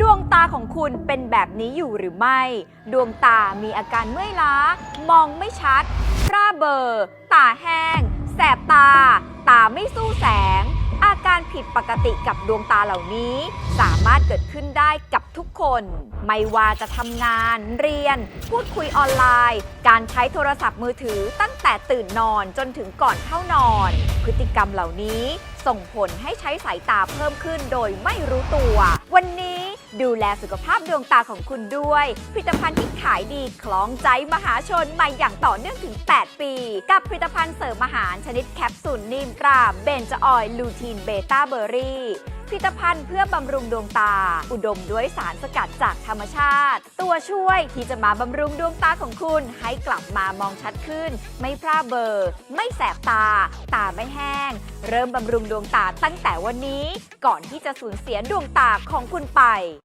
ดวงตาของคุณเป็นแบบนี้อยู่หรือไม่ ดวงตามีอาการเมื่อยล้า มองไม่ชัดร่าเบลอตาแห้ง แสบตา ตาไม่สู้แสง อาการผิดปกติกับดวงตาเหล่านี้ สามารถเกิดขึ้นได้กับทุกคน ไม่ว่าจะทำงาน เรียน พูดคุยออนไลน์ การใช้โทรศัพท์มือถือตั้งแต่ตื่นนอนจนถึงก่อนเข้านอน พฤติกรรมเหล่านี้ส่งผลให้ใช้สายตาเพิ่มขึ้นโดยไม่รู้ตัว วันนี้ ดูแลสุขภาพดวงตาของคุณด้วย ผลิตภัณฑ์ที่ขายดีคล้องใจมหาชนมาอย่างต่อเนื่องถึง 8 ปี กับผลิตภัณฑ์เสริมอาหารชนิดแคปซูลนิ่มตราเบนจออยลูทีนเบต้าเบอร์รี่ผลิตภัณฑ์เพื่อบำรุงดวงตา อุดมด้วยสารสกัดจากธรรมชาติ ตัวช่วยที่จะมาบำรุงดวงตาของคุณ ให้กลับมามองชัดขึ้น ไม่พร่าเบอร์ ไม่แสบตา ตาไม่แห้ง เริ่มบำรุงดวงตาตั้งแต่วันนี้ ก่อนที่จะสูญเสียดวงตาของคุณไป